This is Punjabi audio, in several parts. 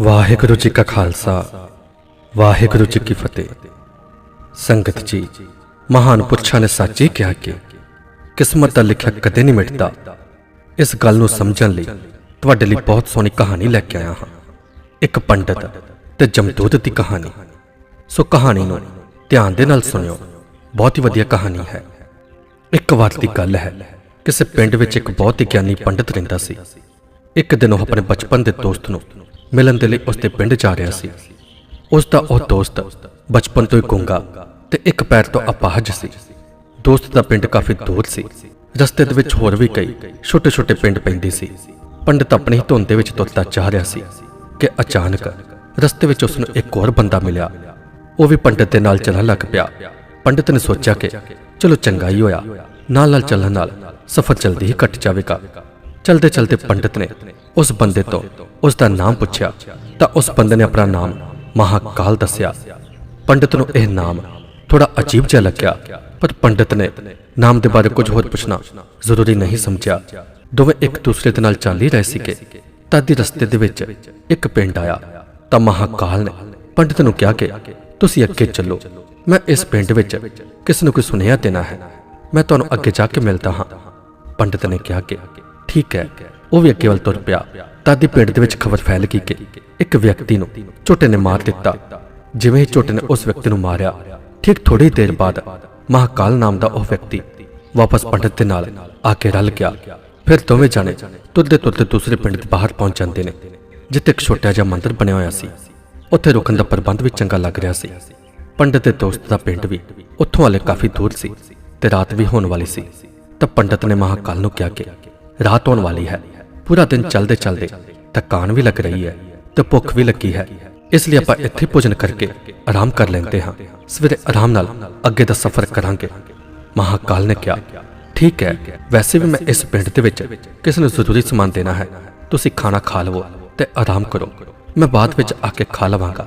ਵਾਹਿਗੁਰੂ ਜੀ ਕਾ ਖਾਲਸਾ, ਵਾਹਿਗੁਰੂ ਜੀ ਕੀ ਫਤਿਹ। ਸੰਗਤ ਜੀ, ਮਹਾਨ ਪੁਰਸ਼ਾਂ ਨੇ ਸੱਚ ਹੀ ਕਿਹਾ ਕਿ ਕਿਸਮਤ ਦਾ ਲਿਖਿਆ ਕਦੇ ਨਹੀਂ ਮਿਟਦਾ। ਇਸ ਗੱਲ ਨੂੰ ਸਮਝਣ ਲਈ ਤੁਹਾਡੇ ਲਈ ਬਹੁਤ ਸੋਹਣੀ ਕਹਾਣੀ ਲੈ ਕੇ ਆਇਆ ਹਾਂ। ਇੱਕ ਪੰਡਤ ਤੇ ਜਮਦੂਤ ਦੀ ਕਹਾਣੀ। ਸੋ ਕਹਾਣੀ ਨੂੰ ਧਿਆਨ ਦੇ ਨਾਲ ਸੁਣਿਓ। ਬਹੁਤ ਹੀ ਵਧੀਆ ਕਹਾਣੀ ਹੈ। ਇੱਕ ਵਾਰ ਦੀ ਗੱਲ ਹੈ, ਕਿਸੇ ਪਿੰਡ ਵਿੱਚ ਇੱਕ ਬਹੁਤ ਹੀ ਗਿਆਨੀ ਪੰਡਤ ਰਹਿੰਦਾ ਸੀ। ਇੱਕ ਦਿਨ ਉਹ ਆਪਣੇ ਬਚਪਨ ਦੇ ਦੋਸਤ ਨੂੰ ਮਿਲਣ ਦੇ ਲਈ ਉਸ ਦੇ ਪਿੰਡ ਜਾ ਰਿਹਾ ਸੀ। ਉਸ ਦਾ ਉਹ ਦੋਸਤ ਬਚਪਨ ਤੋਂ ਹੀ ਗੁੰਗਾ ਤੇ ਇੱਕ ਪੈਰ ਤੋਂ ਅਪਾਹਜ ਸੀ। ਦੋਸਤ ਦਾ ਪਿੰਡ ਕਾਫੀ ਦੂਰ ਸੀ। ਰਸਤੇ ਦੇ ਵਿੱਚ ਹੋਰ ਵੀ ਕਈ ਛੋਟੇ-ਛੋਟੇ ਪਿੰਡ ਪੈਂਦੇ ਸੀ। ਪੰਡਤ ਆਪਣੀ ਹੀ ਧੁੰਦ ਦੇ ਵਿੱਚ ਤੁਰਦਾ ਜਾ ਰਿਹਾ ਸੀ ਕਿ ਅਚਾਨਕ ਰਸਤੇ ਵਿੱਚ ਉਸ ਨੂੰ ਇੱਕ ਹੋਰ ਬੰਦਾ ਮਿਲਿਆ। ਉਹ ਵੀ ਪੰਡਤ ਦੇ ਨਾਲ ਚੱਲਣ ਲੱਗ ਪਿਆ। ਪੰਡਤ ਨੇ ਸੋਚਿਆ ਕਿ ਚਲੋ ਚੰਗਾ ਹੀ ਹੋਇਆ। ਨਾਲ ਨਾਲ ਚੱਲਣ ਨਾਲ ਸਫ਼ਰ ਜਲਦੀ ਹੀ ਕੱਟ ਜਾਵੇਗਾ। ਚਲਦੇ ਚਲਦੇ ਪੰਡਤ ਨੇ ਉਸ ਬੰਦੇ ਤੋਂ ਉਸ ਦਾ ਨਾਮ ਪੁੱਛਿਆ। ਤਾਂ ਉਸ ਬੰਦੇ ਨੇ ਆਪਣਾ ਨਾਮ ਮਹਾਕਾਲ ਦੱਸਿਆ। ਪੰਡਤ ਨੂੰ ਇਹ ਨਾਮ ਥੋੜਾ ਅਜੀਬ ਜਿਹਾ ਲੱਗਿਆ, ਪਰ ਪੰਡਤ ਨੇ ਨਾਮ ਦੇ ਬਾਰੇ ਕੁਝ ਹੋਰ ਪੁੱਛਣਾ ਜ਼ਰੂਰੀ ਨਹੀਂ ਸਮਝਿਆ। ਦੋਵੇਂ ਇੱਕ ਦੂਸਰੇ ਦੇ ਨਾਲ ਚੱਲ ਹੀ ਰਹੇ ਸੀਗੇ। ਤਦ ਹੀ ਰਸਤੇ ਦੇ ਵਿੱਚ ਇੱਕ ਪਿੰਡ ਆਇਆ। ਤਾਂ ਮਹਾਕਾਲ ਨੇ ਪੰਡਤ ਨੂੰ ਕਿਹਾ ਕਿ ਤੁਸੀਂ ਅੱਗੇ ਚੱਲੋ। ਮੈਂ ਇਸ ਪਿੰਡ ਵਿੱਚ ਕਿਸ ਨੂੰ ਕੋਈ ਸੁਨੇਹਾ ਦੇਣਾ ਹੈ। ਮੈਂ ਤੁਹਾਨੂੰ ਅੱਗੇ ਜਾ ਕੇ ਮਿਲਦਾ ਹਾਂ। ਪੰਡਤ ਨੇ ਕਿਹਾ ਕਿ ਠੀਕ ਹੈ, ਉਹ ਵੀ ਅੱਗੇ ਵੱਲ ਤੁਰ ਪਿਆ। ਤਦ ਹੀ ਪਿੰਡ ਦੇ ਵਿੱਚ ਖਬਰ ਫੈਲ ਗਈ ਕਿ ਇੱਕ ਵਿਅਕਤੀ ਨੂੰ ਝੋਟੇ ਨੇ ਮਾਰ ਦਿੱਤਾ। ਜਿਵੇਂ ਹੀ ਝੋਟੇ ਨੇ ਉਸ ਵਿਅਕਤੀ ਨੂੰ ਮਾਰਿਆ, ਠੀਕ ਥੋੜੀ ਦੇਰ ਬਾਅਦ ਮਹਾਕਾਲ ਨਾਮ ਦਾ ਉਹ ਵਿਅਕਤੀ ਵਾਪਸ ਪੰਡਤ ਦੇ ਨਾਲ ਆ ਕੇ ਰਲ ਗਿਆ। ਫਿਰ ਦੋਵੇਂ ਜਾਣੇ ਤੁਰਦੇ ਤੁਰਦੇ ਦੂਸਰੇ ਪਿੰਡ ਦੇ ਬਾਹਰ ਪਹੁੰਚ ਜਾਂਦੇ ਨੇ, ਜਿੱਥੇ ਇੱਕ ਛੋਟਾ ਜਿਹਾ ਮੰਦਿਰ ਬਣਿਆ ਹੋਇਆ ਸੀ। ਉੱਥੇ ਰੁਕਣ ਦਾ ਪ੍ਰਬੰਧ ਵੀ ਚੰਗਾ ਲੱਗ ਰਿਹਾ ਸੀ। ਪੰਡਤ ਦੇ ਦੋਸਤ ਦਾ ਪਿੰਡ ਵੀ ਉੱਥੋਂ ਵਾਲੇ ਕਾਫੀ ਦੂਰ ਸੀ ਤੇ ਰਾਤ ਵੀ ਹੋਣ ਵਾਲੀ ਸੀ। ਤਾਂ ਪੰਡਤ ਨੇ ਮਹਾਕਾਲ ਨੂੰ ਕਿਹਾ ਕਿ ਰਾਤ ਹੋਣ ਵਾਲੀ ਹੈ। ਪੂਰਾ ਦਿਨ ਚੱਲਦੇ ਚੱਲਦੇ ਥਕਾਨ ਵੀ ਲੱਗ ਰਹੀ ਹੈ ਤੇ ਭੁੱਖ ਵੀ ਲੱਗੀ ਹੈ। ਇਸ ਲਈ ਆਪਾਂ ਇੱਥੇ ਭੋਜਨ ਕਰਕੇ ਆਰਾਮ ਕਰ ਲੈਂਦੇ ਹਾਂ। ਸਵੇਰੇ ਆਰਾਮ ਨਾਲ ਅੱਗੇ ਦਾ ਸਫ਼ਰ ਕਰਾਂਗੇ। ਮਹਾਕਾਲ ਨੇ ਕਿਹਾ, ਠੀਕ ਹੈ, ਵੈਸੇ ਵੀ ਮੈਂ ਇਸ ਪਿੰਡ ਦੇ ਵਿੱਚ ਕਿਸ ਨੂੰ ਜ਼ਰੂਰੀ ਸਮਾਨ ਦੇਣਾ ਹੈ। ਤੁਸੀਂ ਖਾਣਾ ਖਾ ਲਵੋ ਤੇ ਆਰਾਮ ਕਰੋ। ਮੈਂ ਬਾਅਦ ਵਿੱਚ ਆ ਕੇ ਖਾ ਲਵਾਂਗਾ।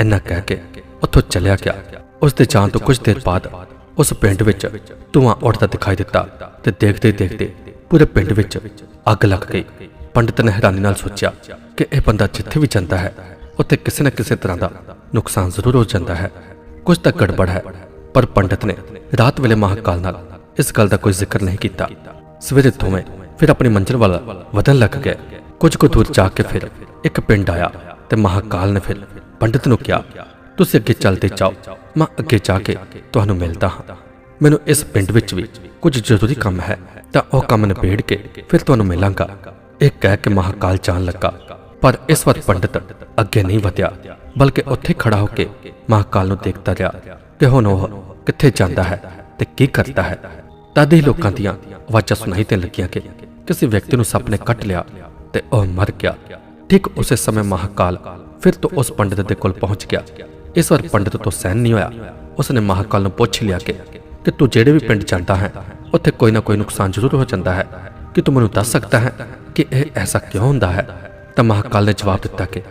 ਇੰਨਾ ਕਹਿ ਕੇ ਉੱਥੋਂ ਚਲਿਆ ਗਿਆ। ਉਸ ਦੇ ਜਾਣ ਤੋਂ ਕੁਝ ਦੇਰ ਬਾਅਦ ਉਸ ਪਿੰਡ ਵਿੱਚ ਧੂਆਂ ਉੱਠਦਾ ਦਿਖਾਈ ਦਿੱਤਾ ਤੇ ਦੇਖਦੇ ਦੇਖਦੇ ਪੂਰੇ ਪਿੰਡ ਵਿੱਚ ਅੱਗ ਲੱਗ ਗਈ। ਪੰਡਤ ਨੇ ਹੈਰਾਨੀ ਨਾਲ ਸੋਚਿਆ ਕਿ ਇਹ ਬੰਦਾ ਜਿੱਥੇ ਵੀ ਜਾਂਦਾ ਹੈ, ਉੱਥੇ ਕਿਸੇ ਨਾ ਕਿਸੇ ਤਰ੍ਹਾਂ ਦਾ ਨੁਕਸਾਨ ਜ਼ਰੂਰ ਹੋ ਜਾਂਦਾ ਹੈ। ਕੁਝ ਤਾਂ ਗੜਬੜ ਹੈ, ਪਰ ਪੰਡਤ ਨੇ ਰਾਤ ਵੇਲੇ ਮਹਾਕਾਲ ਨਾਲ ਇਸ ਗੱਲ ਦਾ ਕੋਈ ਜ਼ਿਕਰ ਨਹੀਂ ਕੀਤਾ। ਸਵੇਰੇ ਦੋਵੇਂ ਫਿਰ ਆਪਣੀ ਮੰਜ਼ਿਲ ਵੱਲ ਵਧਣ ਲੱਗ ਗਏ। ਕੁਝ ਕੁ ਦੂਰ ਜਾ ਕੇ ਫਿਰ ਇੱਕ ਪਿੰਡ ਆਇਆ ਤੇ ਮਹਾਕਾਲ ਨੇ ਫਿਰ ਪੰਡਤ ਨੂੰ ਕਿਹਾ, ਤੁਸੀਂ ਅੱਗੇ ਚੱਲਦੇ ਜਾਓ, ਮੈਂ ਅੱਗੇ ਜਾ ਕੇ ਤੁਹਾਨੂੰ ਮਿਲਦਾ ਹਾਂ। ਮੈਨੂੰ ਇਸ ਪਿੰਡ ਵਿੱਚ ਵੀ ਕੁਝ ਜ਼ਰੂਰੀ ਕੰਮ ਹੈ। ਤਾਂ ਉਹ ਕੰਮ ਨਿਬੇੜ ਕੇ ਫਿਰ ਤੁਹਾਨੂੰ ਮਿਲਾਂਗਾ। ਇਹ ਕਹਿ ਕੇ ਮਹਾਕਾਲ ਜਾਣ ਲੱਗਾ। ਪਰ ਇਸ ਵਾਰ ਪੰਡਤ ਅੱਗੇ ਨਹੀਂ ਵਧਿਆ, ਬਲਕਿ ਉੱਥੇ ਖੜਾ ਹੋ ਕੇ ਮਹਾਕਾਲ ਨੂੰ ਦੇਖਦਾ ਰਿਹਾ ਕਿ ਹੁਣ ਉਹ ਕਿੱਥੇ ਜਾਂਦਾ ਹੈ ਤੇ ਕੀ ਕਰਦਾ ਹੈ। ਤਦ ਹੀ ਲੋਕਾਂ ਦੀਆਂ ਆਵਾਜ਼ਾਂ ਸੁਣਾਈ ਤੇ ਲੱਗੀਆਂ ਕਿ ਕਿਸੇ ਵਿਅਕਤੀ ਨੂੰ ਸੱਪ ਨੇ ਕੱਟ ਲਿਆ ਤੇ ਉਹ ਮਰ ਗਿਆ। ਠੀਕ ਉਸੇ ਸਮੇਂ ਮਹਾਕਾਲ ਫਿਰ ਤੋਂ ਉਸ ਪੰਡਤ ਦੇ ਕੋਲ ਪਹੁੰਚ ਗਿਆ। ਇਸ ਵਾਰ ਪੰਡਤ ਤੋਂ ਸਹਿਨ ਨਹੀਂ ਹੋਇਆ। ਉਸਨੇ ਮਹਾਕਾਲ ਨੂੰ ਪੁੱਛ ਲਿਆ ਕਿ ਕਿ ਤੂੰ ਜਿਹੜੇ ਵੀ ਪਿੰਡ ਜਾਂਦਾ ਹੈ ਉੱਥੇ ਕੋਈ ਨਾ ਕੋਈ ਨੁਕਸਾਨ ਜ਼ਰੂਰ ਹੋ ਜਾਂਦਾ ਹੈ। ਕਿ ਤੂੰ ਮੈਨੂੰ ਦੱਸ ਸਕਦਾ ਹੈ ਕਿ ਇਹ ਐਸਾ ਕਿਉਂ ਹੁੰਦਾ ਹੈ? ਤਾਂ ਮਹਾਕਾਲ ਨੇ ਜਵਾਬ ਦਿੱਤਾ ਕਿ,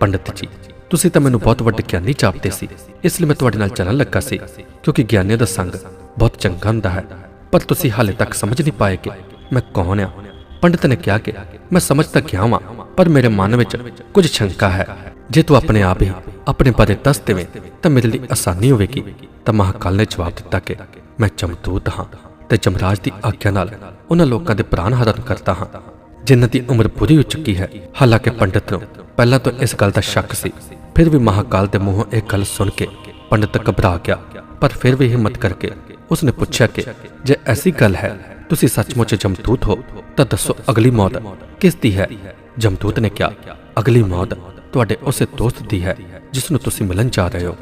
ਪੰਡਤ ਜੀ, ਤੁਸੀਂ ਤਾਂ ਮੈਨੂੰ ਬਹੁਤ ਵੱਡੇ ਗਿਆਨੀ ਜਾਪਦੇ ਸੀ। ਇਸ ਲਈ ਮੈਂ ਤੁਹਾਡੇ ਨਾਲ ਚੱਲਣ ਲੱਗਾ ਸੀ, ਕਿਉਂਕਿ ਗਿਆਨੀਆਂ ਦਾ ਸੰਗ ਬਹੁਤ ਚੰਗਾ ਹੁੰਦਾ ਹੈ। ਪਰ ਤੁਸੀਂ ਹਾਲੇ ਤੱਕ ਸਮਝ ਨਹੀਂ ਪਾਏ ਕਿ ਮੈਂ ਕੌਣ ਆ ਪੰਡਤ ਨੇ ਕਿਹਾ ਕਿ, ਮੈਂ ਸਮਝ ਤਾਂ ਗਿਆ ਵਾਂ, ਪਰ ਮੇਰੇ ਮਨ ਵਿੱਚ ਕੁਝ ਸ਼ੰਕਾ ਹੈ। ਜੇ ਤੂੰ ਆਪਣੇ ਆਪ ਹੀ ਆਪਣੇ ਬਾਰੇ ਦੱਸ ਦੇਵੇਂ, ਤਾਂ ਮੇਰੇ ਲਈ ਆਸਾਨੀ ਹੋਵੇਗੀ। ਤਾਂ ਮਹਾਕਾਲ ਨੇ ਜਵਾਬ ਦਿੱਤਾ ਕਿ, ਮੈਂ ਚਮਤੂਤ ਹਾਂ। ਤੇ ਜਮਰਾਜ ਦੀ ਆਗਿਆ ਨਾਲ ਉਹਨਾਂ ਲੋਕਾਂ ਦੇ ਪ੍ਰਾਣ ਹਰਨ ਕਰਦਾ ਹਾਂ, ਜਿਨ੍ਹਾਂ ਦੀ ਉਮਰ ਪੂਰੀ ਹੋ ਚੁੱਕੀ ਹੈ। ਹਾਲਾਂਕਿ ਪੰਡਤ ਨੂੰ ਪਹਿਲਾਂ ਤੋਂ ਇਸ ਗੱਲ ਦਾ ਸ਼ੱਕ ਸੀ, ਫਿਰ ਵੀ ਮਹਾਕਾਲ ਦੇ ਮੂੰਹੋਂ ਇਹ ਗੱਲ ਸੁਣ ਕੇ ਪੰਡਤ ਘਬਰਾ ਗਿਆ, ਪਰ ਫਿਰ ਵੀ ਹਿੰਮਤ ਕਰਕੇ ਉਸਨੇ ਪੁੱਛਿਆ ਕਿ, ਜੇ ਐਸੀ ਗੱਲ ਹੈ, ਤੁਸੀਂ ਸੱਚਮੁੱਚ ਜਮਦੂਤ ਹੋ, ਤਾਂ ਦੱਸੋ ਅਗਲੀ ਮੌਤ ਕਿਸ ਦੀ ਹੈ? ਜਮਦੂਤ ਨੇ ਕਿਹਾ, ਅਗਲੀ ਮੌਤ ਤੁਹਾਡੇ ਉਸੇ ਦੋਸਤ ਦੀ ਹੈ, ਜਿਸ ਨੂੰ ਤੁਸੀਂ ਮਿਲਣ ਜਾ ਰਹੇ ਹੋ।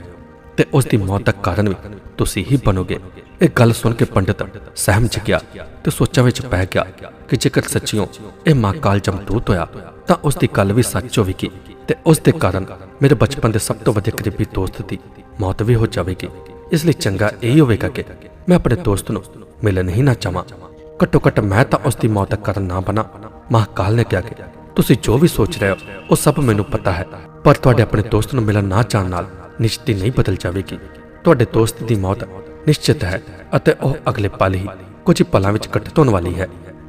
ਤੇ ਉਸ ਦੀ ਮੌਤ ਦਾ ਕਾਰਨ ਵੀ ਤੁਸੀਂ ਹੀ ਬਣੋਗੇ। ਇਹ ਗੱਲ ਸੁਣ ਕੇ ਪੰਡਤ ਸਹਿਮ ਚ ਗਿਆ ਤੇ ਸੋਚਾਂ ਵਿੱਚ ਪੈ ਗਿਆ ਕਿ ਜੇਕਰ ਸੱਚੀਓ ਇਹ ਮਹਾਕਾਲ ਜਮਦੂਤ ਹੋਇਆ, ਤਾਂ ਉਸ ਦੀ ਗੱਲ ਵੀ ਸੱਚ ਹੋਵੇਗੀ ਤੇ ਉਸ ਦੇ ਕਾਰਨ ਮੇਰੇ ਬਚਪਨ ਦੇ ਸਭ ਤੋਂ ਵੱਡੇ ਕਰੀਬੀ ਦੋਸਤ ਦੀ ਮੌਤ ਵੀ ਹੋ ਜਾਵੇਗੀ। ਇਸ ਲਈ ਚੰਗਾ ਇਹ ਹੋਵੇਗਾ ਕਿ ਮੈਂ ਆਪਣੇ ਦੋਸਤ ਨੂੰ ਮਿਲਣ ਹੀ ਨਾ ਚਾਹਾਂ। ਘੱਟੋ ਘੱਟ ਮੈਂ ਤਾਂ ਉਸ ਦੀ ਮੌਤ ਦਾ ਕਾਰਨ ਨਾ ਬਣਾ। ਮਹਾਕਾਲ ਨੇ ਕਿਹਾ ਕਿ ਤੁਸੀਂ ਜੋ ਵੀ ਸੋਚ ਰਹੇ ਹੋ, ਉਹ ਸਭ ਮੈਨੂੰ ਪਤਾ ਹੈ। ਪਰ ਤੁਹਾਡੇ ਆਪਣੇ ਦੋਸਤ ਨੂੰ ਮਿਲਣ ਨਾ ਚਾਹਣ ਨਾਲ ਨਿਸ਼ਚਿਤ ਨਹੀਂ ਬਦਲ ਜਾਵੇਗੀ। ਤੁਹਾਡੇ ਦੋਸਤ ਦੀ ਮੌਤ ਨਿਸ਼ਚਿਤ ਹੈ ਅਤੇ ਉਹ ਅਗਲੇ ਪਲ ਹੀ ਕੁਝ ਪਲਾਂ ਵਿੱਚ ਘਟਿਤ ਹੋਣ ਵਾਲੀ ਹੈ।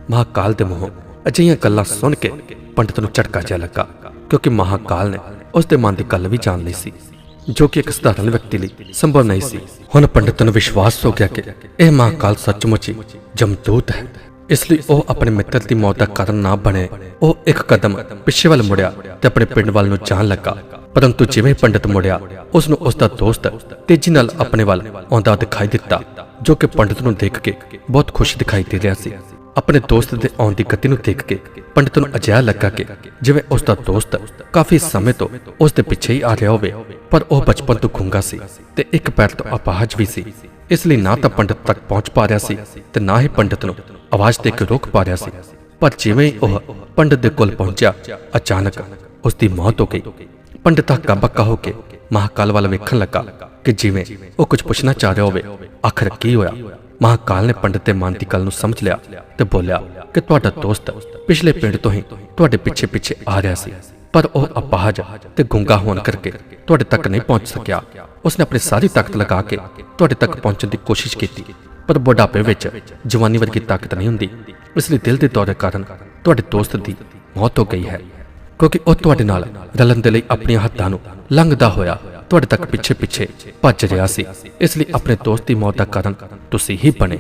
ਮਹਾਕਾਲ ਦੇ ਮੂੰਹੋਂ ਅਜਿਹੀਆਂ ਗੱਲਾਂ ਸੁਣ ਕੇ ਪੰਡਤ ਨੂੰ ਝਟਕਾ ਜਿਹਾ ਲੱਗਾ, ਕਿਉਂਕਿ ਮਹਾਕਾਲ ਨੇ ਉਸ ਦੇ ਮਨ ਦੀ ਗੱਲ ਵੀ ਜਾਣ ਲਈ ਸੀ, ਜੋ ਕਿ ਇੱਕ ਸਧਾਰਨ ਵਿਅਕਤੀ ਲਈ ਸੰਭਵ ਨਹੀਂ ਸੀ। ਹੁਣ ਪੰਡਿਤ ਨੂੰ ਵਿਸ਼ਵਾਸ ਹੋ ਗਿਆ ਕਿ ਇਹ ਮਹਾਕਾਲ ਸੱਚਮੁੱਚ ਜਮਦੂਤ ਹੈ। ਇਸ ਲਈ ਉਹ ਆਪਣੇ ਮਿੱਤਰ ਦੀ ਮੌਤ ਦਾ ਕਾਰਨ ਨਾ ਬਣੇ, ਉਹ ਇੱਕ ਕਦਮ ਪਿੱਛੇ ਵੱਲ ਮੁੜਿਆ ਤੇ ਆਪਣੇ ਪਿੰਡ ਵੱਲ ਨੂੰ ਜਾਣ ਲੱਗਾ। ਪਰੰਤੂ ਜਿਵੇਂ ਹੀ ਪੰਡਿਤ ਮੁੜਿਆ ਉਸ ਨੂੰ ਉਸ ਦਾ ਦੋਸਤ ਤੇਜ਼ੀ ਨਾਲ ਆਪਣੇ ਵੱਲ ਆਉਂਦਾ ਦਿਖਾਈ ਦਿੱਤਾ, ਜੋ ਕਿ ਪੰਡਿਤ ਨੂੰ ਦੇਖ ਕੇ ਬਹੁਤ ਖੁਸ਼ ਦਿਖਾਈ ਦੇ ਰਿਹਾ ਸੀ। ਆਪਣੇ ਦੋਸਤ ਦੇ ਆਉਣ ਦੀ ਗਤੀ ਨੂੰ ਦੇਖ ਕੇ ਪੰਡਿਤ ਨੂੰ ਅਜਿਹਾ ਲੱਗਾ ਕਿ ਜਿਵੇਂ ਉਸ ਦਾ ਦੋਸਤ ਕਾਫੀ ਸਮੇਂ ਤੋਂ ਉਸ ਦੇ ਪਿੱਛੇ ਹੀ ਆ ਰਿਹਾ ਹੋਵੇ, ਪਰ ਉਹ ਬਚਪਨ ਤੋਂ ਗੁੰਗਾ ਸੀ ਤੇ ਇੱਕ ਪੈਰ ਤੋਂ ਅਪਾਹਜ ਵੀ ਸੀ। ਇਸ ਲਈ ਨਾ ਤਾਂ ਪੰਡਿਤ ਤੱਕ ਪਹੁੰਚ ਪਾ ਰਿਹਾ ਸੀ ਤੇ ਨਾ ਹੀ ਪੰਡਿਤ ਨੂੰ ਆਵਾਜ਼ ਦੇ ਕੇ ਰੋਕ ਪਾ ਰਿਹਾ ਸੀ। ਪਰ ਜਿਵੇਂ ਉਹ ਪੰਡਿਤ ਦੇ ਕੋਲ ਪਹੁੰਚਿਆ, ਅਚਾਨਕ ਉਸ ਦੀ ਮੌਤ ਹੋ ਗਈ। ਪੰਡਿਤ ਹੱਕਾ ਬੱਕਾ ਹੋ ਕੇ ਮਹਾਕਾਲ ਵੱਲ ਵੇਖਣ ਲੱਗਾ ਕਿ ਜਿਵੇਂ ਉਹ ਕੁਝ ਪੁੱਛਣਾ ਚਾਹ ਰਿਹਾ ਹੋਵੇ, ਆਖਰ ਕੀ ਹੋਇਆ? ਮਹਾਕਾਲ ਨੇ ਪੰਡਿਤ ਦੇ ਮਨ ਦੀ ਨੂੰ ਸਮਝ ਲਿਆ ਤੇ ਬੋਲਿਆ ਕਿ ਤੁਹਾਡਾ ਦੋਸਤ ਪਿਛਲੇ ਪਿੰਡ ਤੋਂ ਹੀ ਤੁਹਾਡੇ ਪਿੱਛੇ ਪਿੱਛੇ ਆ ਰਿਹਾ ਸੀ, ਪਰ ਉਹ ਅਪਾਹਜ ਤੇ ਗੁੰਗਾ ਹੋਣ ਕਰਕੇ ਤੁਹਾਡੇ ਤੱਕ ਨਹੀਂ ਪਹੁੰਚ ਸਕਿਆ। ਉਸਨੇ ਆਪਣੀ ਸਾਰੀ ਤਾਕਤ ਲਗਾ ਕੇ ਤੁਹਾਡੇ ਤੱਕ ਪਹੁੰਚਣ ਦੀ ਕੋਸ਼ਿਸ਼ ਕੀਤੀ, ਪਰ ਬੁਢਾਪੇ ਵਿੱਚ ਜਵਾਨੀ ਵਰਗੀ ਤਾਕਤ ਨਹੀਂ ਹੁੰਦੀ। ਇਸ ਲਈ ਦਿਲ ਦੇ ਦੌਰੇ ਕਾਰਨ ਤੁਹਾਡੇ ਦੋਸਤ ਦੀ ਮੌਤ ਹੋ ਗਈ ਹੈ। ਕਿਉਂਕਿ ਉਹ ਤੁਹਾਡੇ ਨਾਲ ਰਲਣ ਦੇ ਲਈ ਆਪਣੀਆਂ ਹੱਦਾਂ ਨੂੰ ਲੰਘਦਾ ਹੋਇਆ ਤੁਹਾਡੇ ਤੱਕ ਪਿੱਛੇ ਪਿੱਛੇ ਭੱਜ ਰਿਹਾ ਸੀ। ਇਸ ਲਈ ਆਪਣੇ ਦੋਸਤ ਦੀ ਮੌਤ ਦਾ ਕਾਰਨ ਤੁਸੀਂ ਹੀ ਬਣੇ।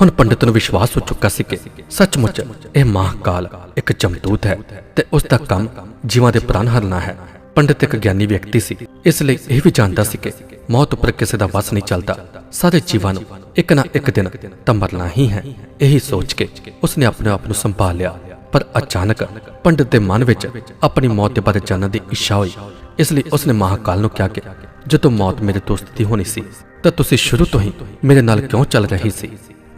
ਹੁਣ ਪੰਡਿਤ ਨੂੰ ਵਿਸ਼ਵਾਸ ਹੋ ਚੁੱਕਾ ਸੀ ਕਿ ਸੱਚਮੁੱਚ ਇਹ ਮਹਾਕਾਲ ਇੱਕ ਜਮਦੂਤ ਹੈ ਤੇ ਉਸ ਦਾ ਕੰਮ ਜੀਵਾਂ ਦੇ ਪ੍ਰਾਣ ਹਰਨਾ ਹੈ। ਪੰਡਿਤ ਇੱਕ ਗਿਆਨੀ ਵਿਅਕਤੀ ਸੀ। ਇਸ ਲਈ ਇਹ ਵੀ ਜਾਣਦਾ ਸੀ ਕਿ ਮੌਤ ਉੱਪਰ ਕਿਸੇ ਦਾ ਵਸ ਨਹੀਂ ਚੱਲਦਾ। ਸਾਰੇ ਜੀਵਾਂ ਨੂੰ ਇੱਕ ਨਾ ਇੱਕ ਦਿਨ ਤਾਂ ਮਰਨਾ ਹੀ ਹੈ। ਇਹੀ ਸੋਚ ਕੇ ਉਸਨੇ ਆਪਣੇ ਆਪ ਨੂੰ ਸੰਭਾਲ ਲਿਆ ਪਰ ਅਚਾਨਕ ਪੰਡਿਤ ਦੇ ਮਨ ਵਿੱਚ ਆਪਣੀ ਮੌਤ ਦੇ ਬਾਰੇ ਜਾਣਨ ਦੀ ਇੱਛਾ ਹੋਈ। ਇਸ ਲਈ ਉਸਨੇ ਮਹਾਕਾਲ ਨੂੰ ਕਿਹਾ ਕਿ ਜਦੋਂ ਮੌਤ ਮੇਰੇ ਦੋਸਤ ਦੀ ਹੋਣੀ ਸੀ, ਤਾਂ ਤੁਸੀਂ ਸ਼ੁਰੂ ਤੋਂ ਹੀ ਮੇਰੇ ਨਾਲ ਕਿਉਂ ਚੱਲ ਰਹੀ ਸੀ?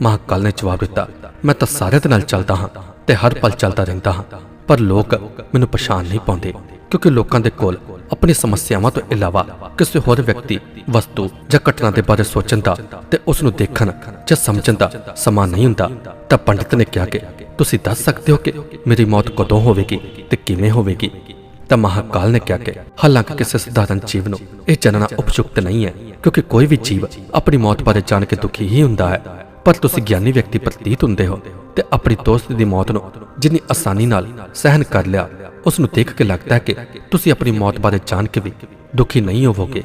ਮਹਾਕਾਲ ਨੇ ਜਵਾਬ ਦਿੱਤਾ, ਮੈਂ ਤਾਂ ਸਾਰਿਆਂ ਦੇ ਨਾਲ ਚੱਲਦਾ ਹਾਂ ਤੇ ਹਰ ਪਲ ਚੱਲਦਾ ਰਹਿੰਦਾ ਹਾਂ, ਪਰ ਲੋਕ ਮੈਨੂੰ ਪਛਾਣ ਨਹੀਂ ਪਾਉਂਦੇ, ਕਿਉਂਕਿ ਲੋਕਾਂ ਦੇ ਕੋਲ ਆਪਣੀ ਸਮੱਸਿਆਵਾਂ ਤੋਂ ਇਲਾਵਾ ਕਿਸੇ ਹੋਰ ਵਿਅਕਤੀ, ਵਸਤੂ ਜਾਂ ਘਟਨਾ ਦੇ ਬਾਰੇ ਸੋਚਣ ਦਾ ਤੇ ਉਸ ਨੂੰ ਦੇਖਣ ਜਾਂ ਸਮਝਣ ਦਾ ਸਮਾਂ ਨਹੀਂ ਹੁੰਦਾ। ਤਾਂ ਪੰਡਿਤ ਨੇ ਕਿਹਾ ਕਿ ਤੁਸੀਂ ਦੱਸ ਸਕਦੇ ਹੋ ਕਿ ਮੇਰੀ ਮੌਤ ਕਦੋਂ ਹੋਵੇਗੀ ਤੇ ਕਿਵੇਂ ਹੋਵੇਗੀ? ਤਾਂ ਮਹਾਕਾਲ ਨੇ ਕਿਹਾ ਕਿ ਹਾਲਾਂਕਿ ਕਿਸੇ ਸਧਾਰਨ ਜੀਵ ਨੂੰ ਇਹ ਜਾਣਨਾ ਉਪਯੁਕਤ ਨਹੀਂ ਹੈ, ਕਿਉਂਕਿ ਕੋਈ ਵੀ ਜੀਵ ਆਪਣੀ ਮੌਤ ਬਾਰੇ ਜਾਣ ਕੇ ਦੁਖੀ ਹੀ ਹੁੰਦਾ ਹੈ। ਪਰ ਤੁਸੀਂ ਗਿਆਨੀ ਵਿਅਕਤੀ ਪ੍ਰਤੀਤ ਹੁੰਦੇ ਹੋ ਤੇ ਆਪਣੀ ਦੋਸਤ ਦੀ ਮੌਤ ਨੂੰ ਜਿੰਨੀ ਆਸਾਨੀ ਨਾਲ ਸਹਿਨ ਕਰ ਲਿਆ, ਉਸ ਨੂੰ ਦੇਖ ਕੇ ਲੱਗਦਾ ਹੈ ਕਿ ਤੁਸੀਂ ਆਪਣੀ ਮੌਤ ਬਾਰੇ ਜਾਣ ਕੇ ਵੀ ਦੁਖੀ ਨਹੀਂ ਹੋਵੋਗੇ।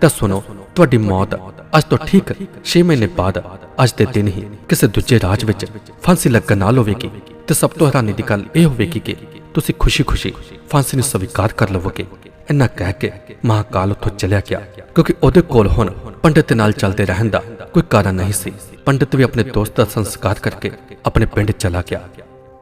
ਤਾਂ ਸੁਣੋ, ਤੁਹਾਡੀ ਮੌਤ ਅੱਜ ਤੋਂ ਠੀਕ 6 ਮਹੀਨੇ ਬਾਅਦ, ਅੱਜ ਦੇ ਦਿਨ ਹੀ ਕਿਸੇ ਦੂਜੇ ਰਾਜ ਵਿੱਚ ਫਾਂਸੀ ਲੱਗਣ ਨਾਲ ਹੋਵੇਗੀ ਤੇ ਸਭ ਤੋਂ ਹੈਰਾਨੀ ਦੀ ਗੱਲ ਇਹ ਹੋਵੇਗੀ ਕਿ ਤੁਸੀਂ ਖੁਸ਼ੀ-ਖੁਸ਼ੀ ਫਾਂਸੀ ਨੂੰ ਸਵੀਕਾਰ ਕਰ ਲਵੋਗੇ। ਇੰਨਾ ਕਹਿ ਕੇ ਮਹਾਕਾਲ ਉੱਥੋਂ ਚਲਿਆ ਗਿਆ, ਕਿਉਂਕਿ ਉਹਦੇ ਕੋਲ ਹੁਣ ਪੰਡਿਤ ਨਾਲ ਚੱਲਦੇ ਰਹਿਣ ਦਾ ਕੋਈ ਕਾਰਨ ਨਹੀਂ ਸੀ। ਪੰਡਿਤ ਵੀ ਆਪਣੇ ਦੋਸਤ ਦਾ ਸੰਸਕਾਰ ਕਰਕੇ ਆਪਣੇ ਪਿੰਡ ਚਲਾ ਗਿਆ।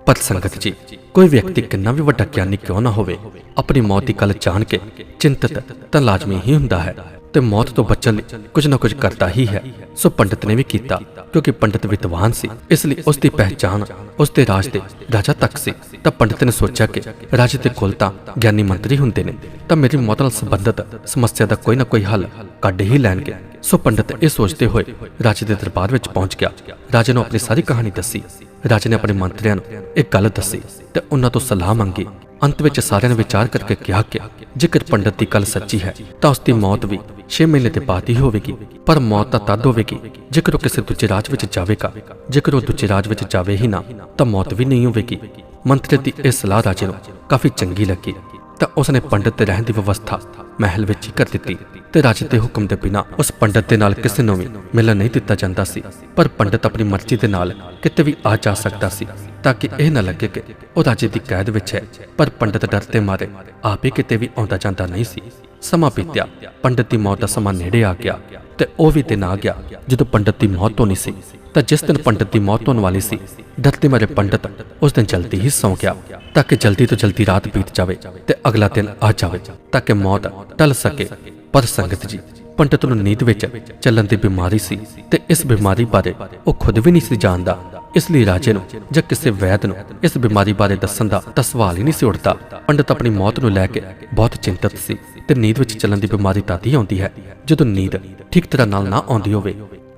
ਪਰ ਸੰਗਤ ਜੀ, ਕੋਈ ਵਿਅਕਤੀ ਕਿੰਨਾ ਵੀ ਵੱਡਾ ਗਿਆਨੀ ਕਿਉਂ ਨਾ ਹੋਵੇ, ਆਪਣੀ ਮੌਤ ਦੀ ਗੱਲ ਜਾਣ ਕੇ ਚਿੰਤਤ ਤਾਂ ਲਾਜ਼ਮੀ ਹੀ ਹੁੰਦਾ ਹੈ। ਤੇ ਮੌਤ ਤੋਂ ਬਚਣ ਲਈ ਕੁਝ ਨਾ ਕੁਝ ਕਰਦਾ ਹੀ ਹੈ। ਸੋ ਪੰਡਿਤ ਨੇ ਵੀ ਕੀਤਾ, ਕਿਉਂਕਿ ਪੰਡਿਤ ਵਿਦਵਾਨ ਸੀ, ਇਸ ਲਈ ਉਸ ਦੀ ਪਹਿਚਾਣ, ਉਸ ਦੇ ਰਾਜ ਦੇ ਰਾਜਾ ਤੱਕ ਸੀ। ਤਾਂ ਪੰਡਿਤ ਨੇ ਸੋਚਿਆ ਕਿ ਰਾਜੇ ਦੇ ਕੋਲ ਤਾਂ ਗਿਆਨੀ ਮੰਤਰੀ ਹੁੰਦੇ ਨੇ, ਤਾਂ ਮੇਰੀ ਮੌਤ ਨਾਲ ਸੰਬੰਧਿਤ ਸਮੱਸਿਆ ਦਾ ਕੋਈ ਨਾ ਕੋਈ ਹੱਲ ਕੱਢ ਹੀ ਲੈਣਗੇ। ਸੋ ਪੰਡਿਤ ਇਹ ਸੋਚਦੇ ਹੋਏ ਰਾਜੇ ਦੇ ਦਰਬਾਰ ਵਿੱਚ ਪਹੁੰਚ ਗਿਆ। ਰਾਜੇ ਨੂੰ ਆਪਣੀ ਸਾਰੀ ਕਹਾਣੀ ਦੱਸੀ। ਰਾਜੇ ਨੇ ਆਪਣੇ ਮੰਤਰੀਆਂ ਨੂੰ ਇੱਕ ਗੱਲ ਦੱਸੀ ਤੇ ਉਹਨਾਂ ਤੋਂ ਸਲਾਹ ਮੰਗੀ ਅੰਤ ਵਿੱਚ ਸਾਰਿਆਂ ਨੇ ਵਿਚਾਰ ਕਰਕੇ ਕਿਹਾ ਕਿ ਜੇਕਰ ਪੰਡਤ ਦੀ ਗੱਲ ਸੱਚੀ ਹੈ, ਤਾਂ ਉਸ ਦੀ ਮੌਤ ਵੀ 6 ਮਹੀਨੇ ਦੇ ਬਾਅਦ ਹੀ ਹੋਵੇਗੀ। ਪਰ ਮੌਤ ਤਾਂ ਤਦ ਹੋਵੇਗੀ ਜੇਕਰ ਉਹ ਕਿਸੇ ਦੂਜੇ ਰਾਜ ਵਿੱਚ ਜਾਵੇਗਾ। ਜੇਕਰ ਉਹ ਦੂਜੇ ਰਾਜ ਵਿੱਚ ਜਾਵੇ ਹੀ ਨਾ, ਤਾਂ ਮੌਤ ਵੀ ਨਹੀਂ ਹੋਵੇਗੀ। ਮੰਤਰੀ ਦੀ ਇਹ ਸਲਾਹ ਰਾਜੇ ਨੂੰ ਕਾਫੀ ਚੰਗੀ ਲੱਗੀ। ਤਾਂ ਉਸਨੇ ਪੰਡਤ ਦੇ ਰਹਿਣ ਦੀ ਵਿਵਸਥਾ ਮਹਿਲ ਵਿੱਚ ਹੀ ਕਰ ਦਿੱਤੀ ਤੇ ਰਾਜੇ ਦੇ ਹੁਕਮ ਦੇ ਬਿਨਾ ਉਸ ਪੰਡਤ ਦੇ ਨਾਲ ਕਿਸੇ ਨੂੰ ਵੀ ਮਿਲਣ ਨਹੀਂ ਦਿੱਤਾ ਜਾਂਦਾ ਸੀ। ਪਰ ਪੰਡਤ ਆਪਣੀ ਮਰਜ਼ੀ ਦੇ ਨਾਲ ਕਿਤੇ ਵੀ ਆ ਜਾ ਸਕਦਾ ਸੀ ਤਾਂ ਕਿ ਇਹ ਨਾ ਲੱਗੇ ਕਿ ਉਹ ਰਾਜੇ ਦੀ ਕੈਦ ਵਿੱਚ ਹੈ। ਪਰ ਪੰਡਤ ਡਰ ਤੇ ਮਾਰੇ ਆਪੇ ਕਿਤੇ ਵੀ ਆਉਂਦਾ ਜਾਂਦਾ ਨਹੀਂ ਸੀ। ਸਮਾਂ ਬੀਤਿਆ, ਪੰਡਤ ਦੀ ਮੌਤ ਦਾ ਸਮਾਂ ਨੇੜੇ ਆ ਗਿਆ ਤੇ ਉਹ ਵੀ ਦਿਨ ਆ ਗਿਆ। ਜਦੋਂ ਪੰਡਤ ਦੀ ਮੌਤ ਹੋਣੀ ਸੀ ਤਾਂ ਜਿਸ ਦਿਨ ਪੰਡਤ ਦੀ ਮੌਤ ਹੋਣ ਵਾਲੀ ਸੀ ਡਰਦੇ ਮਾਰੇ ਪੰਡਤ ਉਸ ਦਿਨ ਜਲਦੀ ਹੀ ਸੌਂ ਗਿਆ। ਤਾਂ ਕਿ ਜਲਦੀ ਤੋਂ ਜਲਦੀ ਰਾਤ ਬੀਤ ਜਾਵੇ ਤੇ ਅਗਲਾ ਦਿਨ ਆ ਜਾਵੇ ਤਾਂ ਕਿ ਮੌਤ ਟਲ ਸਕੇ ਪਰ ਸੰਗਤ ਜੀ ਪੰਡਤ ਨੂੰ ਨੀਂਦ ਵਿੱਚ ਚੱਲਣ ਦੀ ਬਿਮਾਰੀ ਸੀ ਤੇ ਇਸ ਬਿਮਾਰੀ ਬਾਰੇ ਉਹ ਖੁਦ ਵੀ ਨਹੀਂ ਸੀ ਜਾਣਦਾ ਇਸ ਲਈ ਰਾਜੇ ਨੂੰ ਜਾਂ ਕਿਸੇ ਵੈਦ ਨੂੰ ਇਸ ਬਿਮਾਰੀ ਬਾਰੇ ਦੱਸਣ ਦਾ ਤਾਂ ਸਵਾਲ ਹੀ ਨਹੀਂ ਸੀ ਉੱਠਦਾ ਪੰਡਤ ਆਪਣੀ ਮੌਤ ਨੂੰ ਲੈ ਕੇ ਬਹੁਤ ਚਿੰਤਤ ਸੀ ਤੇ ਨੀਂਦ ਵਿੱਚ ਚੱਲਣ ਦੀ ਬਿਮਾਰੀ ਤਾਂ ਹੀ ਆਉਂਦੀ ਹੈ ਜਦੋਂ ਨੀਂਦ ਠੀਕ ਤਰ੍ਹਾਂ ਨਾਲ ਨਾ ਆਉਂਦੀ ਹੋਵੇ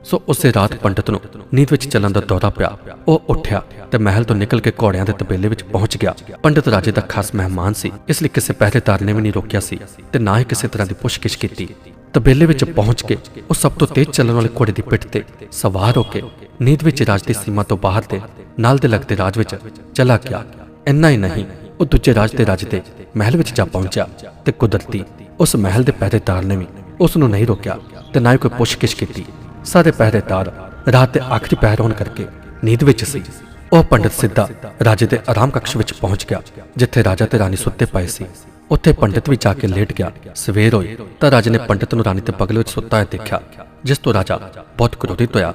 ਸੋ ਉਸੇ ਰਾਤ ਪੰਡਤ ਨੂੰ ਨੀਂਦ ਵਿੱਚ ਚੱਲਣ ਦਾ ਦੌਰਾ ਪਿਆ। ਉਹ ਉੱਠਿਆ ਤੇ ਮਹਿਲ ਤੋਂ ਨਿਕਲ ਕੇ ਘੋੜਿਆਂ ਦੇ ਤਬੇਲੇ ਵਿੱਚ ਪਹੁੰਚ ਗਿਆ। ਪੰਡਤ ਰਾਜੇ ਦਾ ਖਾਸ ਮਹਿਮਾਨ ਸੀ, ਇਸ ਲਈ ਕਿਸੇ ਪਹਿਰੇਦਾਰ ਨੇ ਵੀ ਨਹੀਂ ਰੋਕਿਆ ਸੀ ਤੇ ਨਾ ਹੀ ਕਿਸੇ ਤਰ੍ਹਾਂ ਦੀ ਪੁੱਛਗਿੱਛ ਕੀਤੀ। ਤਬੇਲੇ ਵਿੱਚ ਪਹੁੰਚ ਕੇ ਉਹ ਸਭ ਤੋਂ ਤੇਜ਼ ਚੱਲਣ ਵਾਲੇ ਘੋੜੇ ਦੀ ਪਿੱਠ ਤੇ ਸਵਾਰ ਹੋ ਕੇ ਨੀਂਦ ਵਿੱਚ ਰਾਜ ਦੀ ਸੀਮਾ ਤੋਂ ਬਾਹਰ ਦੇ ਨਾਲ ਦੇ ਲੱਗਦੇ ਰਾਜ ਵਿੱਚ ਚਲਾ ਗਿਆ। ਇੰਨਾ ਹੀ ਨਹੀਂ, ਉਹ ਦੂਜੇ ਰਾਜ ਦੇ ਰਾਜ ਦੇ ਮਹਿਲ ਵਿੱਚ ਜਾ ਪਹੁੰਚਿਆ ਤੇ ਕੁਦਰਤੀ ਉਸ ਮਹਿਲ ਦੇ ਪਹਿਰੇਦਾਰ ਨੇ ਵੀ ਉਸ ਨੂੰ ਨਹੀਂ ਰੋਕਿਆ ਤੇ ਨਾ ਹੀ ਕੋਈ ਪੁੱਛਗਿੱਛ ਕੀਤੀ। ਸਾਰੇ ਪਹਿਰੇਦਾਰ ਰਾਤ ਦੇ ਆਖਰੀ ਪਹਿਰ ਹੋਣ ਕਰਕੇ ਨੀਂਦ ਵਿੱਚ ਸੀ। ਉਹ ਪੰਡਿਤ ਸਿੱਧਾ ਰਾਜੇ ਦੇ ਆਰਾਮ ਕਕਸ਼ ਵਿੱਚ ਪਹੁੰਚ ਗਿਆ, ਜਿੱਥੇ ਰਾਜਾ ਤੇ ਰਾਣੀ ਸੁੱਤੇ ਪਏ ਸੀ। ਉੱਥੇ ਪੰਡਿਤ ਵੀ ਜਾ ਕੇ ਲੇਟ ਗਿਆ। ਸਵੇਰ ਹੋਈ, ਤਾਂ ਰਾਜੇ ਨੇ ਪੰਡਿਤ ਨੂੰ ਰਾਣੀ ਦੇ ਬਗਲ ਵਿੱਚ ਸੁੱਤਾ ਹੋਇਆ ਦੇਖਿਆ, ਜਿਸ ਤੋਂ ਰਾਜਾ ਬਹੁਤ ਕ੍ਰੋਧਿਤ ਹੋਇਆ।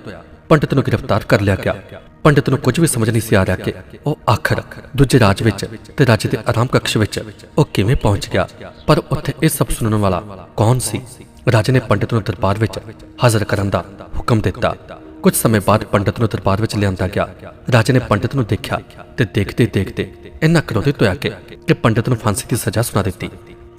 ਪੰਡਿਤ ਨੂੰ ਗ੍ਰਿਫਤਾਰ ਕਰ ਲਿਆ ਗਿਆ। ਪੰਡਿਤ ਨੂੰ ਕੁਝ ਵੀ ਸਮਝ ਨਹੀਂ ਸੀ ਆ ਰਿਹਾ ਕਿ ਉਹ ਆਖਰ ਦੂਜੇ ਰਾਜ ਵਿੱਚ ਤੇ ਰਾਜੇ ਦੇ ਆਰਾਮ ਕਕਸ਼ ਵਿੱਚ ਉਹ ਕਿਵੇਂ ਪਹੁੰਚ ਗਿਆ। ਪਰ ਉੱਥੇ ਇਹ ਸਭ ਸੁਣਨ ਵਾਲਾ ਕੌਣ ਸੀ? ਰਾਜੇ ਨੇ ਪੰਡਿਤ ਨੂੰ ਦਰਬਾਰ ਵਿੱਚ ਹਾਜ਼ਰ ਕਰਨ ਦਾ ਹੁਕਮ ਦਿੱਤਾ। ਕੁਝ ਸਮੇਂ ਬਾਅਦ ਪੰਡਿਤ ਨੂੰ ਦਰਬਾਰ ਵਿੱਚ ਲਿਆਂਦਾ ਗਿਆ। ਰਾਜੇ ਨੇ ਪੰਡਿਤ ਨੂੰ ਦੇਖਿਆ ਤੇ ਦੇਖਦੇ ਦੇਖਦੇ ਇੰਨਾ ਕ੍ਰੋਧਿਤ ਹੋਇਆ ਕਿ ਕਿ ਪੰਡਿਤ ਨੂੰ ਫਾਂਸੀ ਦੀ ਸਜ਼ਾ ਸੁਣਾ ਦਿੱਤੀ।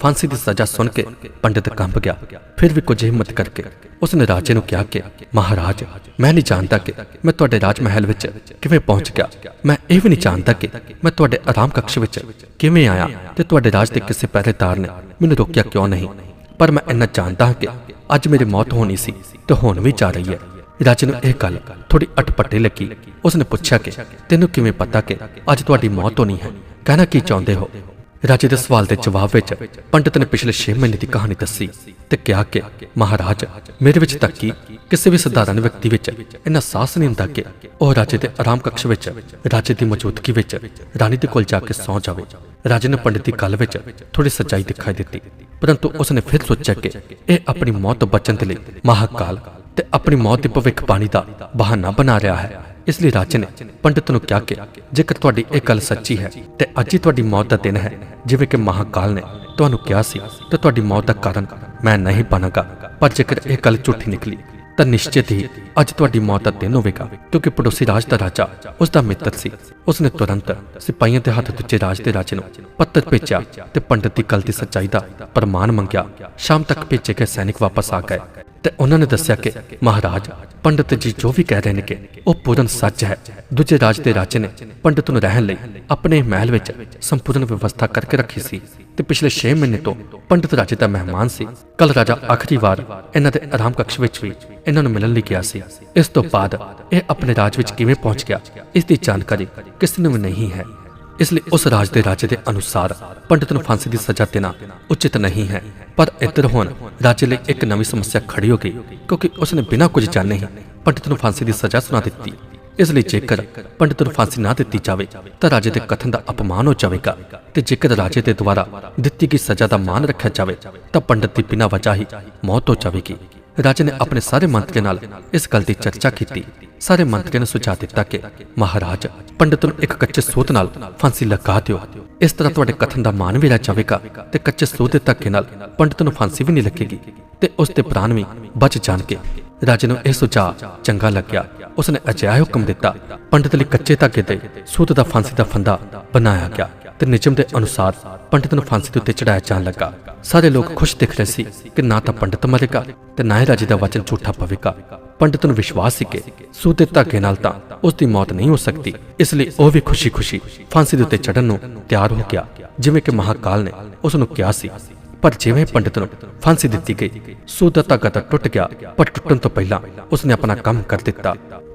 ਫਾਂਸੀ ਦੀ ਸਜ਼ਾ ਸੁਣ ਕੇ ਪੰਡਿਤ ਕੰਬ ਗਿਆ। ਫਿਰ ਵੀ ਕੁਝ ਹਿੰਮਤ ਕਰਕੇ ਉਸਨੇ ਰਾਜੇ ਨੂੰ ਕਿਹਾ ਕਿ, ਮਹਾਰਾਜ, ਮੈਂ ਨਹੀਂ ਜਾਣਦਾ ਕਿ ਮੈਂ ਤੁਹਾਡੇ ਰਾਜ ਮਹਿਲ ਵਿੱਚ ਕਿਵੇਂ ਪਹੁੰਚ ਗਿਆ। ਮੈਂ ਇਹ ਵੀ ਨਹੀਂ ਜਾਣਦਾ ਕਿ ਮੈਂ ਤੁਹਾਡੇ ਆਰਾਮ ਕਕਸ਼ ਵਿੱਚ ਕਿਵੇਂ ਆਇਆ ਤੇ ਤੁਹਾਡੇ ਰਾਜ ਦੇ ਕਿਸੇ ਪਹਿਰੇਦਾਰ ਨੇ ਮੈਨੂੰ ਰੋਕਿਆ ਕਿਉਂ ਨਹੀਂ? ਪਰ ਮੈਂ ਇੰਨਾ ਜਾਣਦਾ ਹਾਂ ਕਿ ਅੱਜ ਮੇਰੀ ਮੌਤ ਹੋਣੀ ਸੀ ਤੇ ਹੁਣ ਵੀ ਜਾ ਰਹੀ ਹੈ। ਰਾਜੇ ਨੂੰ ਇਹ ਗੱਲ ਥੋੜੀ ਅਟਪਟੇ ਲੱਗੀ। ਉਸਨੇ ਪੁੱਛਿਆ ਕਿ, ਤੈਨੂੰ ਕਿਵੇਂ ਪਤਾ ਕਿ ਅੱਜ ਤੁਹਾਡੀ ਮੌਤ ਹੋਣੀ ਹੈ? ਕਹਿਣਾ ਕੀ ਚਾਹੁੰਦੇ ਹੋ? ਰਾਜੇ ਦੇ ਸਵਾਲ ਦੇ ਜਵਾਬ ਵਿੱਚ ਪੰਡਿਤ ਨੇ ਪਿਛਲੇ 6 ਮਹੀਨੇ ਦੀ ਕਹਾਣੀ ਦੱਸੀ ਤੇ ਕਿਹਾ ਕਿ, ਮਹਾਰਾਜ, ਮੇਰੇ ਵਿੱਚ ਤੱਕ ਕੀ? ਕਿਸੇ ਵੀ ਸਧਾਰਨ ਵਿਅਕਤੀ ਵਿੱਚ ਇੰਨਾ ਸਾਹਸ ਨਹੀਂ ਹੁੰਦਾ ਕਿ ਉਹ ਰਾਜੇ ਦੇ ਆਰਾਮ ਕਕਸ਼ ਵਿੱਚ, ਰਾਜੇ ਦੀ ਮੌਜੂਦਗੀ ਵਿੱਚ ਰਾਣੀ ਦੇ ਕੋਲ ਜਾ ਕੇ ਸੌਂ ਜਾਵੇ। ਰਾਜੇ ਨੇ ਪੰਡਿਤ ਦੀ ਗੱਲ ਵਿੱਚ ਥੋੜੀ ਸੱਚਾਈ ਦਿਖਾਈ ਦਿੱਤੀ, ਪਰੰਤੂ ਉਸਨੇ ਫਿਰ ਸੋਚਿਆ ਕਿ ਇਹ ਆਪਣੀ ਮੌਤ ਤੋਂ ਬਚਣ ਦੇ ਲਈ ਮਹਾਕਾਲ ਤੇ ਆਪਣੀ ਮੌਤ ਦੀ ਭਵਿੱਖਬਾਣੀ ਦਾ ਬਹਾਨਾ ਬਣਾ ਰਿਹਾ ਹੈ। ਇਸ ਲਈ ਰਾਜੇ ਨੇ ਪੰਡਿਤ ਨੂੰ ਕਿਹਾ ਕਿ ਜੇਕਰ ਤੁਹਾਡੀ ਇਹ ਗੱਲ ਸੱਚੀ ਹੈ, ਤੇ ਅੱਜ ਹੀ ਤੁਹਾਡੀ ਮੌਤ ਦਾ ਦਿਨ ਹੈ। ਜਿਵੇਂ ਕਿ ਮਹਾਕਾਲ ਨੇ ਤੁਹਾਨੂੰ ਕਿਹਾ ਸੀ, ਤੇ ਤੁਹਾਡੀ ਮੌਤ ਦਾ ਕਾਰਨ ਮੈਂ ਨਹੀਂ ਬਣਾਂਗਾ। ਪਰ ਜੇਕਰ ਇਹ ਗੱਲ ਝੂਠੀ ਨਿਕਲੀ ਤਾਂ ਨਿਸ਼ਚਿਤ ਹੀ ਅੱਜ ਤੁਹਾਡੀ ਮੌਤ ਦਾ ਦਿਨ ਹੋਵੇਗਾ, ਕਿਉਂਕਿ ਪੜੋਸੀ ਰਾਜ ਦਾ ਰਾਜਾ ਉਸ ਦਾ ਮਿੱਤਰ ਸੀ। ਉਸਨੇ ਤੁਰੰਤ ਸਿਪਾਹੀਆਂ ਦੇ ਹੱਥ ਦੂਜੇ ਰਾਜ ਦੇ ਰਾਜੇ ਨੂੰ ਪੱਤਰ ਭੇਜਿਆ ਤੇ ਪੰਡਿਤ ਦੀ ਗੱਲ ਦੀ ਸੱਚਾਈ ਦਾ ਪ੍ਰਮਾਣ ਮੰਗਿਆ। ਸ਼ਾਮ ਤੱਕ ਭੇਜੇ ਗਏ ਸੈਨਿਕ ਵਾਪਸ ਆ ਗਏ ਤੇ ਉਹਨਾਂ ਨੇ ਦੱਸਿਆ ਕਿ ਮਹਾਰਾਜ, ਪੰਡਿਤ ਜੀ ਜੋ ਵੀ ਕਹਿ ਰਹੇ ਨੇ ਕਿ ਉਹ ਪੂਰਨ ਸੱਚ ਹੈ। ਦੂਜੇ ਰਾਜ ਦੇ ਰਾਜੇ ਨੇ ਪੰਡਿਤ ਨੂੰ ਰਹਿਣ ਲਈ ਆਪਣੇ ਮਹਿਲ ਵਿੱਚ ਸੰਪੂਰਨ ਵਿਵਸਥਾ ਕਰਕੇ ਰੱਖੀ ਸੀ। ਤੇ ਪਿਛਲੇ 6 ਮਹੀਨੇ ਤੋਂ ਪੰਡਿਤ ਰਾਜੇ ਦਾ ਮਹਿਮਾਨ ਸੀ। ਕੱਲ ਰਾਜਾ ਆਖਰੀ ਵਾਰ ਇਹਨਾਂ ਦੇ ਆਰਾਮ ਕਕਸ਼ ਵਿੱਚ ਵੀ ਇਹਨਾਂ ਨੂੰ ਮਿਲਣ ਲਈ ਗਿਆ ਸੀ। ਇਸ ਤੋਂ ਬਾਅਦ ਇਹ ਆਪਣੇ ਰਾਜ ਵਿੱਚ ਕਿਵੇਂ ਪਹੁੰਚ ਗਿਆ, ਇਸ ਦੀ ਜਾਣਕਾਰੀ ਕਿਸੇ ਨੂੰ ਵੀ ਨਹੀਂ ਹੈ। ਇਸ ਲਈ ਉਸ ਰਾਜ ਦੇ ਰਾਜੇ ਦੇ ਅਨੁਸਾਰ ਪੰਡਿਤ ਨੂੰ ਫਾਂਸੀ ਦੀ ਸਜ਼ਾ ਦੇਣਾ ਉਚਿਤ ਨਹੀਂ ਹੈ। ਪਰ ਇੱਧਰ ਹੁਣ ਰਾਜੇ ਲਈ ਇੱਕ ਨਵੀਂ ਸਮੱਸਿਆ ਖੜੀ ਹੋ ਗਈ, ਕਿਉਂਕਿ ਉਸਨੇ ਬਿਨਾਂ ਕੁਝ ਜਾਣੇ ਹੀ ਪੰਡਿਤ ਨੂੰ ਫਾਂਸੀ ਦੀ ਸਜ਼ਾ ਸੁਣਾ ਦਿੱਤੀ। ਇਸ ਲਈ ਜੇਕਰ ਪੰਡਿਤ ਨੂੰ ਫਾਂਸੀ ਨਾ ਦਿੱਤੀ ਜਾਵੇ, ਤਾਂ ਰਾਜੇ ਦੇ ਕਥਨ ਦਾ ਅਪਮਾਨ ਹੋ ਜਾਵੇਗਾ। ਤੇ ਜੇਕਰ ਰਾਜੇ ਦੇ ਦੁਆਰਾ ਦਿੱਤੀ ਗਈ ਸਜ਼ਾ ਦਾ ਮਾਨ ਰੱਖਿਆ ਜਾਵੇ, ਤਾਂ ਪੰਡਿਤ ਦੀ ਬਿਨਾਂ ਵਜ੍ਹਾ ਹੀ ਮੌਤ ਹੋ ਜਾਵੇਗੀ। ਰਾਜੇ ਨੇ ਆਪਣੇ ਸਾਰੇ ਮੰਤਰੀਆਂ ਨਾਲ ਇਸ ਗੱਲ ਦੀ ਚਰਚਾ ਕੀਤੀ। ਸਾਰੇ ਮੰਤਰੀਆਂ ਨੇ ਸੁਝਾਅ ਦਿੱਤਾ ਕਿ ਮਹਾਰਾਜ, ਪੰਡਿਤ ਨੂੰ ਇੱਕ ਕੱਚੇ ਸੂਤ ਨਾਲ ਫਾਂਸੀ ਲਗਾ ਦਿਓ। ਇਸ ਤਰ੍ਹਾਂ ਤੁਹਾਡੇ ਕਥਨ ਦਾ ਮਾਨ ਵੀ ਰਹਿ ਜਾਵੇਗਾ ਤੇ ਕੱਚੇ ਸੂਤ ਦੇ ਧੱਕੇ ਨਾਲ ਪੰਡਿਤ ਨੂੰ ਫਾਂਸੀ ਵੀ ਨਹੀਂ ਲੱਗੇਗੀ ਤੇ ਉਸ ਦੇ ਪ੍ਰਾਣ ਵੀ ਬਚ ਜਾਣਗੇ। ਰਾਜੇ ਨੂੰ ਇਹ ਸੁਝਾਅ ਚੰਗਾ ਲੱਗਿਆ। ਉਸਨੇ ਅਜਿਹਾ ਹੁਕਮ ਦਿੱਤਾ। ਪੰਡਿਤ ਲਈ ਕੱਚੇ ਧਾਗੇ ਤੇ ਸੂਤ ਦਾ ਫਾਂਸੀ ਦਾ ਫੰਦਾ ਬਣਾਇਆ ਗਿਆ ਤੇ ਨਿਯਮ ਦੇ ਅਨੁਸਾਰ ਪੰਡਿਤ ਨੂੰ ਫਾਂਸੀ ਦੇ ਉੱਤੇ ਚੜਾਇਆ ਜਾਣ ਲੱਗਾ। ਸਾਰੇ ਲੋਕ ਖੁਸ਼ ਦਿਖ ਰਹੇ ਸੀ ਕਿ ਨਾ ਤਾਂ ਪੰਡਿਤ ਮਰੇਗਾ ਤੇ ਨਾ ਹੀ ਰਾਜੇ ਦਾ ਵਚਨ ਝੂਠਾ ਪਵੇਗਾ ਪੰਡਿਤ ਨੂੰ ਵਿਸ਼ਵਾਸ ਸੀ ਕਿ ਸੂਤ ਦੇ ਧਾਗੇ ਨਾਲ ਤਾਂ ਉਸ ਦੀ ਮੌਤ ਨਹੀਂ ਹੋ ਸਕਦੀ। ਇਸ ਲਈ ਉਹ ਵੀ ਖੁਸ਼ੀ-ਖੁਸ਼ੀ ਫਾਂਸੀ ਦੇ ਉੱਤੇ ਚੜਨ ਨੂੰ ਤਿਆਰ ਹੋ ਗਿਆ। ਜਿਵੇਂ ਕਿ ਮਹਾਕਾਲ ਨੇ ਉਸ ਨੂੰ ਕਿਹਾ ਸੀ। ਪਰ ਜਿਵੇਂ ਪੰਡਿਤ ਨੂੰ ਫਾਂਸੀ ਦਿੱਤੀ ਗਈ, ਸੂਤ ਦਾ ਧਾਗਾ ਟੁੱਟ ਗਿਆ, ਪਰ ਟੁੱਟਣ ਤੋਂ ਪਹਿਲਾਂ ਉਸਨੇ ਆਪਣਾ ਕੰਮ ਕਰ ਦਿੱਤਾ।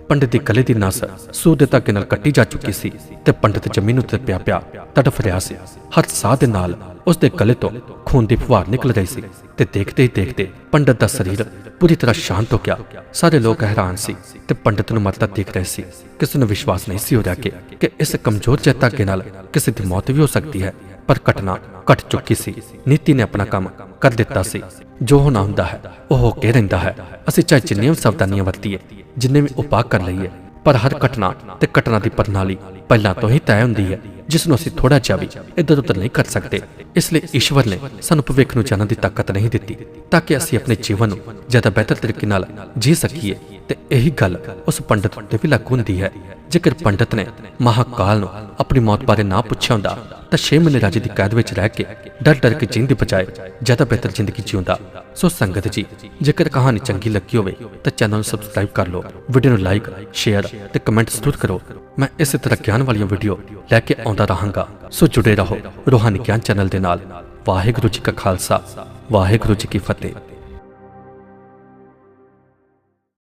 ਪੰਡਿਤ ਦੀ ਗਲੇ ਦੀ ਨਸ ਸੂਤ ਦੇ ਧਾਗੇ ਨਾਲ ਕੱਟੀ ਜਾ ਚੁੱਕੀ ਸੀ ਤੇ ਪੰਡਿਤ ਜ਼ਮੀਨ ਉੱਤੇ ਪਿਆ ਪਿਆ ਤੜਫ ਰਿਹਾ ਸੀ। ਹਰ ਸਾਹ ਦੇ ਨਾਲ ਉਸ ਦੇ ਗਲੇ ਤੋਂ ਖੂਨ ਦੀ ਫੁਹਾਰ ਨਿਕਲ ਰਹੀ ਸੀ ਤੇ ਦੇਖਦੇ ਹੀ ਦੇਖਦੇ ਪੰਡਿਤ ਦਾ ਸਰੀਰ ਪੂਰੀ ਤਰ੍ਹਾਂ ਸ਼ਾਂਤ ਹੋ ਗਿਆ। ਸਾਰੇ ਲੋਕ ਹੈਰਾਨ ਸੀ ਤੇ ਪੰਡਿਤ ਨੂੰ ਮਰਦਾ ਦੇਖ ਰਹੇ ਸੀ। ਕਿਸੇ ਨੂੰ ਵਿਸ਼ਵਾਸ ਨਹੀਂ ਸੀ ਹੋ ਰਿਹਾ ਕਿ ਕਿ ਇਸ ਕਮਜ਼ੋਰ ਜਿਹੇ ਧਾਗੇ ਨਾਲ ਕਿਸੇ ਦੀ ਮੌਤ ਵੀ ਹੋ ਸਕਦੀ ਹੈ। ਪਰ ਘਟਨਾ ਘਟ ਚੁੱਕੀ ਸੀ। ਨੀਤੀ ਨੇ ਆਪਣਾ ਕੰਮ ਕਰ ਦਿੱਤਾ ਸੀ। ਜੋ ਹੋਣਾ ਹੁੰਦਾ ਹੈ, ਉਹ ਹੋ ਕੇ ਰਹਿੰਦਾ ਹੈ। ਅਸੀਂ ਚਾਹੇ ਜਿੰਨੀਆਂ ਵੀ ਸਾਵਧਾਨੀਆਂ ਵਰਤੀਏ, ਜਿੰਨੇ ਵੀ ਉਪਾਅ ਕਰ ਲਈਏ, ਪਰ ਹਰ ਘਟਨਾ ਤੇ ਘਟਨਾ ਦੀ ਪ੍ਰਣਾਲੀ ਪਹਿਲਾਂ ਤੋਂ ਹੀ ਤੈਅ ਹੁੰਦੀ ਹੈ, ਜਿਸ ਨੂੰ ਅਸੀਂ ਥੋੜਾ ਜਿਹਾ ਵੀ ਇੱਧਰ ਉੱਧਰ ਨਹੀਂ ਕਰ ਸਕਦੇ। ਇਸ ਲਈ ਈਸ਼ਵਰ ਨੇ ਸਾਨੂੰ ਭਵਿੱਖ ਨੂੰ ਜਾਣਨ ਦੀ ਤਾਕਤ ਨਹੀਂ ਦਿੱਤੀ, ਤਾਂ ਕਿ ਅਸੀਂ ਆਪਣੇ ਜੀਵਨ ਨੂੰ ਜ਼ਿਆਦਾ ਬਿਹਤਰ ਤਰੀਕੇ ਨਾਲ ਜੀ ਸਕੀਏ ਤੇ ਇਹੀ ਗੱਲ ਉਸ ਪੰਡਤ ਤੇ ਵੀ ਲਾਗੂ ਹੁੰਦੀ ਹੈ। ਜੇਕਰ ਪੰਡਤ ਨੇ ਮਹਾਕਾਲ ਨੂੰ ਆਪਣੀ ਮੌਤ ਬਾਰੇ ਨਾ ਪੁੱਛਿਆ ਹੁੰਦਾ ਤਾਂ 6 ਮਹੀਨੇ ਰਾਜੇ ਦੀ ਕੈਦ ਵਿੱਚ ਰਹਿ ਕੇ ਡਰ ਡਰ ਕੇ ਜੀਣ ਦੀ ਜ਼ਿਆਦਾ ਬਿਹਤਰ ਜ਼ਿੰਦਗੀ ਜਿਉਂਦਾ, ਸੋ ਸੰਗਤ ਜੀ, ਜੇਕਰ ਕਹਾਣੀ ਚੰਗੀ ਲੱਗੀ ਹੋਵੇ ਤਾਂ ਚੈਨਲ ਨੂੰ ਸਬਸਕ੍ਰਾਈਬ ਕਰ ਲਓ ਵੀਡੀਓ ਨੂੰ ਲਾਈਕ ਸ਼ੇਅਰ ਤੇ ਕਮੈਂਟ ਜ਼ਰੂਰ ਕਰੋ। ਮੈਂ ਇਸੇ ਤਰ੍ਹਾਂ ਗਿਆਨ ਵਾਲੀਆਂ ਵੀਡੀਓ ਲੈ ਕੇ ਆਉਂਦਾ ਰਹਾਂਗਾ। ਸੋ ਜੁੜੇ ਰਹੋ ਰੋਹਾਨੀ ਗਿਆਨ ਚੈਨਲ ਦੇ ਨਾਲ। ਵਾਹਿਗੁਰੂ ਜੀ ਕਾ ਖਾਲਸਾ, ਵਾਹਿਗੁਰੂ ਜੀ ਕੀ ਫਤਿਹ।